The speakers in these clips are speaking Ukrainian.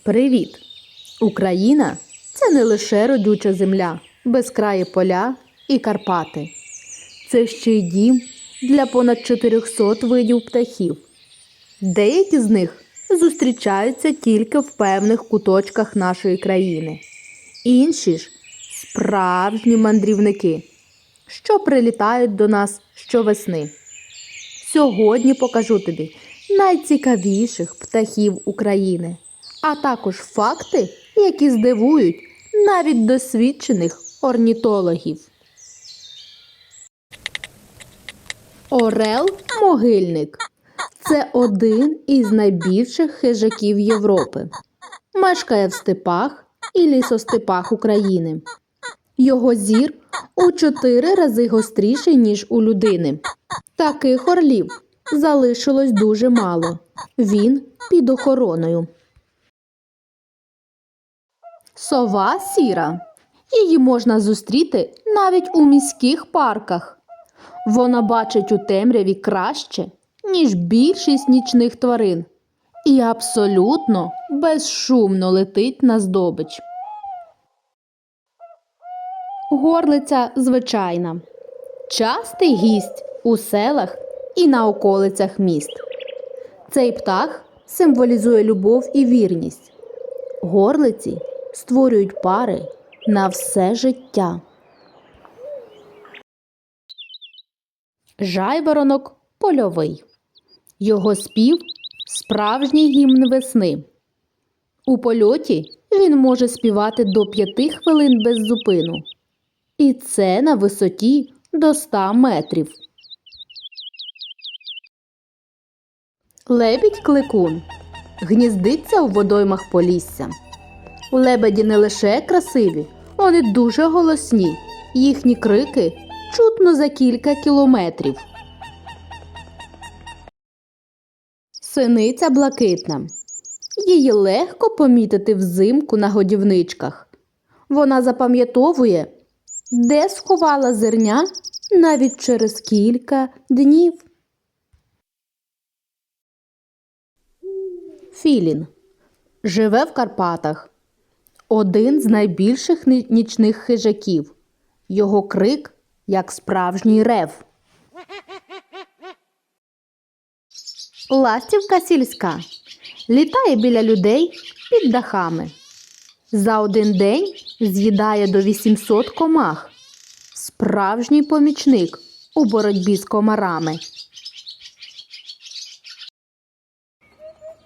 Привіт! Україна це не лише родюча земля, безкраї поля і Карпати. Це ще й дім для понад 400 видів птахів. Деякі з них зустрічаються тільки в певних куточках нашої країни. Інші ж справжні мандрівники, що прилітають до нас щовесни. Сьогодні покажу тобі найцікавіших птахів України, а також факти, які здивують навіть досвідчених орнітологів. Орел могильник це один із найбільших хижаків Європи. Мешкає в степах і лісостепах України. Його зір у чотири рази гостріший, ніж у людини. Таких орлів залишилось дуже мало. Він під охороною. Сова сіра. Її можна зустріти навіть у міських парках. Вона бачить у темряві краще, ніж більшість нічних тварин, і абсолютно безшумно летить на здобич. Горлиця звичайна. Частий гість у селах і на околицях міст. Цей птах символізує любов і вірність. Горлиці створюють пари на все життя. Жайворонок польовий. Його спів справжній гімн весни. У польоті він може співати до 5 хвилин без зупину. І це на висоті до 100 метрів. Лебідь кликун гніздиться у водоймах Полісся. Лебеді не лише красиві, вони дуже голосні. Їхні крики чутно за кілька кілометрів. Синиця блакитна. Її легко помітити взимку на годівничках. Вона запам'ятовує, де сховала зерня навіть через кілька днів. Філін живе в Карпатах. Один з найбільших нічних хижаків. Його крик як справжній рев. Ластівка сільська літає біля людей під дахами. За один день з'їдає до 800 комах. Справжній помічник у боротьбі з комарами.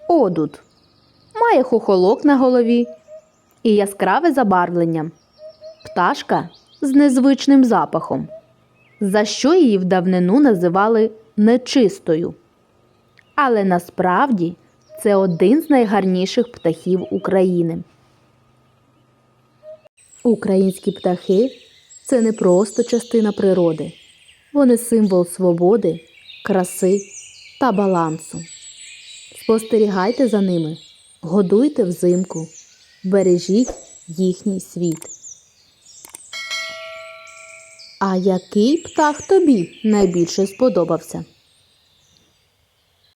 Одут має хохолок на голові і яскраве забарвлення. Пташка з незвичним запахом, за що її в давнину називали нечистою. Але насправді це один з найгарніших птахів України. Українські птахи це не просто частина природи, вони символ свободи, краси та балансу. Спостерігайте за ними, годуйте взимку, бережіть їхній світ. А який птах тобі найбільше сподобався?